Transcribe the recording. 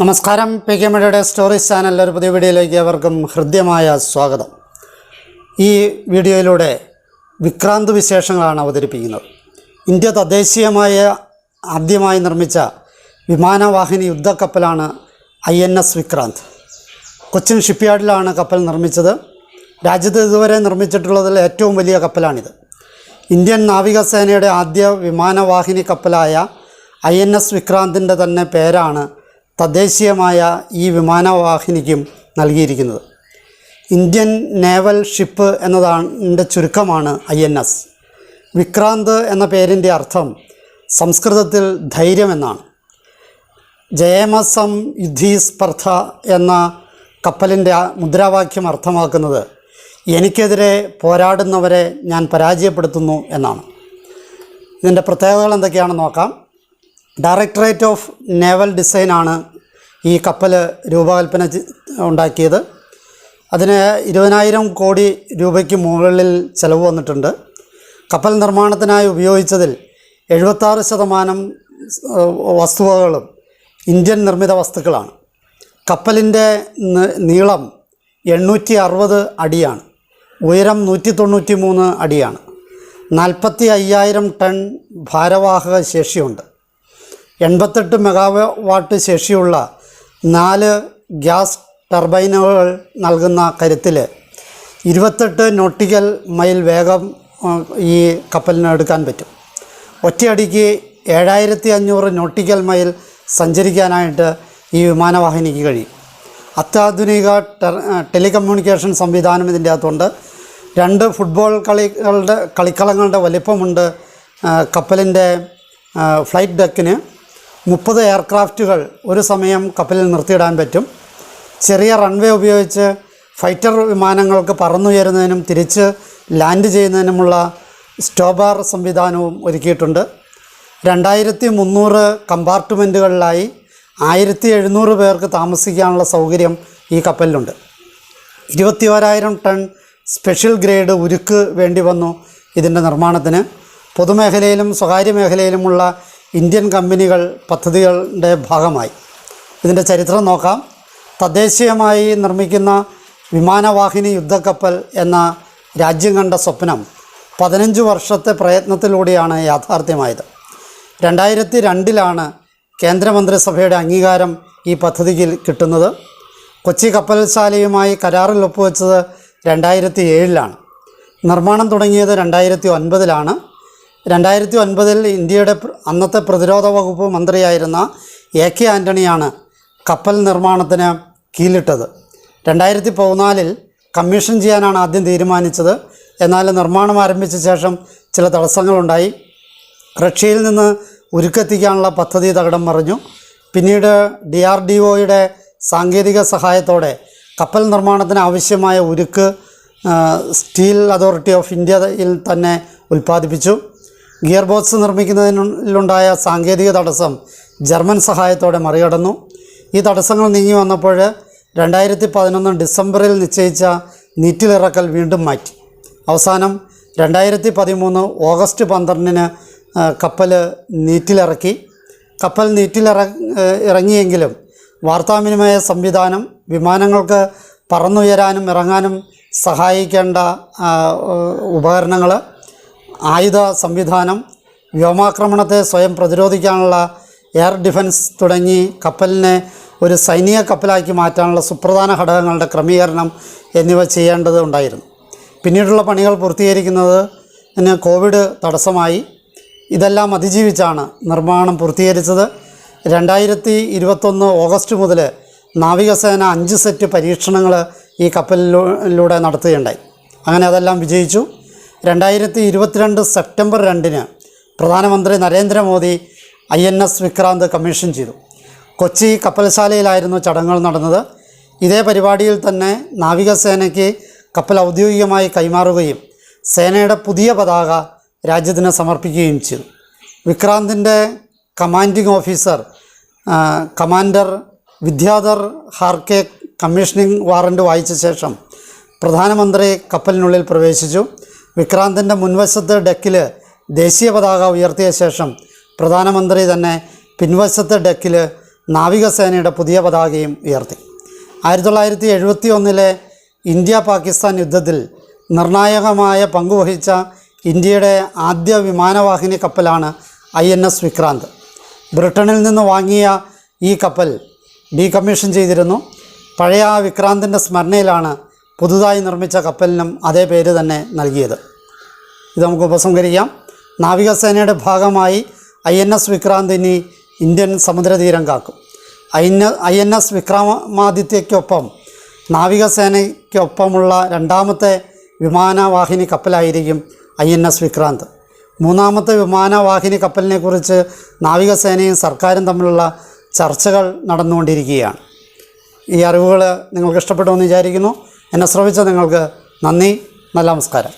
നമസ്കാരം. P K മീഡിയയുടെ stories ചാനലിലെ ഒരു പുതിയ വീഡിയോയിലേക്ക് അവർക്കും ഹൃദ്യമായ സ്വാഗതം. ഈ വീഡിയോയിലൂടെ വിക്രാന്ത് വിശേഷങ്ങളാണ് അവതരിപ്പിക്കുന്നത്. ഇന്ത്യ തദ്ദേശീയമായ ആദ്യമായി നിർമ്മിച്ച വിമാനവാഹിനി യുദ്ധക്കപ്പലാണ് I N S Vikrant. Cochin ഷിപ്പ്യാർഡിലാണ് കപ്പൽ നിർമ്മിച്ചത്. രാജ്യത്ത് ഇതുവരെ നിർമ്മിച്ചിട്ടുള്ളതിൽ ഏറ്റവും വലിയ കപ്പലാണിത്. ഇന്ത്യൻ നാവികസേനയുടെ ആദ്യ വിമാനവാഹിനി കപ്പലായ ഐ എൻ എസ് വിക്രാന്തിന്റെ തന്നെ പേരാണ് തദ്ദേശീയമായ ഈ വിമാനവാഹിനിക്കും നൽകിയിരിക്കുന്നത്. ഇന്ത്യൻ നേവൽ ഷിപ്പ് എന്നതാണ് ചുരുക്കമാണ് ഐ എൻ എസ്. വിക്രാന്ത് എന്ന പേരിന്റെ അർത്ഥം സംസ്കൃതത്തിൽ ധൈര്യമെന്നാണ്. ജയമസം യുദ്ധി സ്പർദ്ധ എന്ന കപ്പലിന്റെ മുദ്രാവാക്യം അർത്ഥമാക്കുന്നത് എനിക്കെതിരെ പോരാടുന്നവരെ ഞാൻ പരാജയപ്പെടുത്തുന്നു എന്നാണ്. ഇതിന്റെ പ്രത്യേകതകൾ എന്തൊക്കെയാണെന്ന് നോക്കാം. ഡയറക്ടറേറ്റ് ഓഫ് നേവൽ ഡിസൈൻ ആണ് ഈ കപ്പൽ രൂപകൽപ്പന ഉണ്ടാക്കിയത്. അതിന് ഇരുപതിനായിരം കോടി രൂപയ്ക്ക് മുകളിൽ ചിലവ് വന്നിട്ടുണ്ട്. കപ്പൽ നിർമ്മാണത്തിനായി ഉപയോഗിച്ചതിൽ എഴുപത്താറ് ശതമാനം വസ്തുവകകളും ഇന്ത്യൻ നിർമ്മിത വസ്തുക്കളാണ്. കപ്പലിന്റെ നീളം എണ്ണൂറ്റി അറുപത് അടിയാണ്. ഉയരം നൂറ്റി തൊണ്ണൂറ്റി മൂന്ന് അടിയാണ്. നാൽപ്പത്തി അയ്യായിരം ടൺ ഭാരവാഹക ശേഷിയുണ്ട്. എൺപത്തെട്ട് മെഗാവാട്ട് ശേഷിയുള്ള നാല് ഗ്യാസ് ടർബൈനുകൾ നൽകുന്ന കരുത്തിൽ ഇരുപത്തെട്ട് നോട്ടിക്കൽ മൈൽ വേഗം ഈ കപ്പലിന് എടുക്കാൻ പറ്റും. ഒറ്റയടിക്ക് ഏഴായിരത്തി അഞ്ഞൂറ് നോട്ടിക്കൽ മൈൽ സഞ്ചരിക്കാനായിട്ട് ഈ വിമാനവാഹിനിക്ക് കഴിയും. അത്യാധുനിക ടെലികമ്മ്യൂണിക്കേഷൻ സംവിധാനം ഇതിന്റെ അകത്തുണ്ട്. രണ്ട് ഫുട്ബോൾ കളികളുടെ കളിക്കളങ്ങളുടെ വലിപ്പമുണ്ട് കപ്പലിന്റെ ഫ്ലൈറ്റ് ഡെക്കിന്. മുപ്പത് എയർക്രാഫ്റ്റുകൾ ഒരു സമയം കപ്പലിൽ നിർത്തിയിടാൻ പറ്റും. ചെറിയ റൺവേ ഉപയോഗിച്ച് ഫൈറ്റർ വിമാനങ്ങൾക്ക് പറന്നുയരുന്നതിനും തിരിച്ച് ലാൻഡ് ചെയ്യുന്നതിനുമുള്ള സ്റ്റോബാർ സംവിധാനവും ഒരുക്കിയിട്ടുണ്ട്. രണ്ടായിരത്തി മുന്നൂറ് കമ്പാർട്ട്മെന്റുകളിലായി ആയിരത്തി എഴുന്നൂറ് പേർക്ക് താമസിക്കാനുള്ള സൗകര്യം ഈ കപ്പലിലുണ്ട്. ഇരുപത്തി ഓരായിരം ടൺ സ്പെഷ്യൽ ഗ്രേഡ് ഉരുക്ക് വേണ്ടി വന്നു ഇതിന്റെ നിർമ്മാണത്തിന്. പൊതുമേഖലയിലും സ്വകാര്യ മേഖലയിലുമുള്ള ഇന്ത്യൻ കമ്പനികൾ പദ്ധതികളുടെ ഭാഗമായി. ഇതിന്റെ ചരിത്രം നോക്കാം. തദ്ദേശീയമായി നിർമ്മിക്കുന്ന വിമാനവാഹിനി യുദ്ധക്കപ്പൽ എന്ന രാജ്യം കണ്ട സ്വപ്നം പതിനഞ്ച് വർഷത്തെ പ്രയത്നത്തിലൂടെയാണ് യാഥാർത്ഥ്യമായത്. രണ്ടായിരത്തി രണ്ടിലാണ് കേന്ദ്രമന്ത്രിസഭയുടെ അംഗീകാരം ഈ പദ്ധതിക്ക് കിട്ടുന്നത്. കൊച്ചി കപ്പൽശാലയുമായി കരാറിൽ ഒപ്പുവെച്ചത് രണ്ടായിരത്തി ഏഴിലാണ് നിർമ്മാണം തുടങ്ങിയത് രണ്ടായിരത്തി ഒൻപതിലാണ് രണ്ടായിരത്തി ഒൻപതിൽ ഇന്ത്യയുടെ അന്നത്തെ പ്രതിരോധ വകുപ്പ് മന്ത്രിയായിരുന്ന എ കെ ആന്റണിയാണ് കപ്പൽ നിർമ്മാണത്തിന് കീലിട്ടത് രണ്ടായിരത്തി പതിനാലിൽ കമ്മീഷൻ ചെയ്യാനാണ് ആദ്യം തീരുമാനിച്ചത്. എന്നാൽ നിർമ്മാണം ആരംഭിച്ച ശേഷം ചില തടസ്സങ്ങളുണ്ടായി. റഷ്യയിൽ നിന്ന് ഉരുക്കെത്തിക്കാനുള്ള പദ്ധതി തകിടം മറിഞ്ഞു. പിന്നീട് ഡി ആർ ഡി ഒയുടെ സാങ്കേതിക സഹായത്തോടെ കപ്പൽ നിർമ്മാണത്തിന് ആവശ്യമായ ഉരുക്ക് സ്റ്റീൽ അതോറിറ്റി ഓഫ് ഇന്ത്യയിൽ തന്നെ ഉൽപ്പാദിപ്പിച്ചു. ഗിയർ ബോക്സ് നിർമ്മിക്കുന്നതിനുള്ളിലുണ്ടായ സാങ്കേതിക തടസ്സം ജർമ്മൻ സഹായത്തോടെ മറികടന്നു. ഈ തടസ്സങ്ങൾ നീങ്ങി വന്നപ്പോൾ രണ്ടായിരത്തി പതിനൊന്ന് ഡിസംബറിൽ നിശ്ചയിച്ച നീറ്റിലിറക്കൽ വീണ്ടും മാറ്റി. അവസാനം രണ്ടായിരത്തി പതിമൂന്ന് ഓഗസ്റ്റ് പന്ത്രണ്ടിന് കപ്പൽ നീറ്റിലിറക്കി. കപ്പൽ നീറ്റിലിറ ഇറങ്ങിയെങ്കിലും വാർത്താവിനിമയ സംവിധാനം വിമാനങ്ങൾക്ക് പറന്നുയരാനും ഇറങ്ങാനും സഹായിക്കേണ്ട ഉപകരണങ്ങൾ ആയുധ സംവിധാനം വ്യോമാക്രമണത്തെ സ്വയം പ്രതിരോധിക്കാനുള്ള എയർ ഡിഫൻസ് തുടങ്ങി കപ്പലിനെ ഒരു സൈനിക കപ്പലാക്കി മാറ്റാനുള്ള സുപ്രധാന ഘടകങ്ങളുടെ ക്രമീകരണം എന്നിവ ചെയ്യേണ്ടത് ഉണ്ടായിരുന്നു. പിന്നീടുള്ള പണികൾ പൂർത്തീകരിക്കുന്നത് കോവിഡ് തടസ്സമായി. ഇതെല്ലാം അതിജീവിച്ചാണ് നിർമ്മാണം പൂർത്തീകരിച്ചത്. രണ്ടായിരത്തി ഇരുപത്തൊന്ന് ഓഗസ്റ്റ് മുതൽ നാവികസേന അഞ്ച് സെറ്റ് പരീക്ഷണങ്ങൾ ഈ കപ്പലിലൂടെ നടത്തുകയുണ്ടായി. അങ്ങനെ അതെല്ലാം വിജയിച്ചു. രണ്ടായിരത്തി ഇരുപത്തിരണ്ട് സെപ്റ്റംബർ രണ്ടിന് പ്രധാനമന്ത്രി Narendra Modi I N S Vikrant commission ചെയ്തു. കൊച്ചി കപ്പൽശാലയിലായിരുന്നു ചടങ്ങുകൾ നടന്നത്. ഇതേ പരിപാടിയിൽ തന്നെ നാവികസേനയ്ക്ക് കപ്പൽ ഔദ്യോഗികമായി കൈമാറുകയും സേനയുടെ പുതിയ പതാക രാജ്യത്തിന് സമർപ്പിക്കുകയും ചെയ്തു. വിക്രാന്തിന്റെ commanding officer commander Vidyadhar Harke commissioning warrant വായിച്ച ശേഷം പ്രധാനമന്ത്രി കപ്പലിനുള്ളിൽ പ്രവേശിച്ചു. വിക്രാന്തിന്റെ മുൻവശത്ത് ഡെക്കിൽ ദേശീയ പതാക ഉയർത്തിയ ശേഷം പ്രധാനമന്ത്രി തന്നെ പിൻവശത്തെ ഡെക്കിൽ നാവികസേനയുടെ പുതിയ പതാകയും ഉയർത്തി. ആയിരത്തി തൊള്ളായിരത്തി എഴുപത്തി ഒന്നിലെ ഇന്ത്യ പാകിസ്ഥാൻ യുദ്ധത്തിൽ നിർണായകമായ പങ്കുവഹിച്ച ഇന്ത്യയുടെ ആദ്യ വിമാനവാഹിനി കപ്പലാണ് ഐ എൻ എസ് വിക്രാന്ത്. ബ്രിട്ടനിൽ നിന്ന് വാങ്ങിയ ഈ കപ്പൽ ഡീകമ്മീഷൻ ചെയ്തിരുന്നു. പഴയ ആ വിക്രാന്തിന്റെ സ്മരണയിലാണ് പുതുതായി നിർമ്മിച്ച കപ്പലിനും അതേ പേര് തന്നെ നൽകിയത്. ഇത് നമുക്ക് ഉപസംഹരിക്കാം. നാവികസേനയുടെ ഭാഗമായി ഐ എൻ എസ് വിക്രാന്ത് ഇനി ഇന്ത്യൻ സമുദ്രതീരം കാക്കും. I N I N S വിക്രമാദിത്യയ്ക്കൊപ്പം നാവികസേനയ്ക്കൊപ്പമുള്ള രണ്ടാമത്തെ വിമാനവാഹിനി കപ്പലായിരിക്കും ഐ എൻ എസ് വിക്രാന്ത്. മൂന്നാമത്തെ വിമാനവാഹിനി കപ്പലിനെ കുറിച്ച് നാവികസേനയും സർക്കാരും തമ്മിലുള്ള ചർച്ചകൾ നടന്നുകൊണ്ടിരിക്കുകയാണ്. ഈ അറിവുകൾ നിങ്ങൾക്ക് ഇഷ്ടപ്പെട്ടു എന്ന് വിചാരിക്കുന്നു. എന്നെ ശ്രമിച്ച നിങ്ങൾക്ക് നന്ദി നല്ല നമസ്കാരം.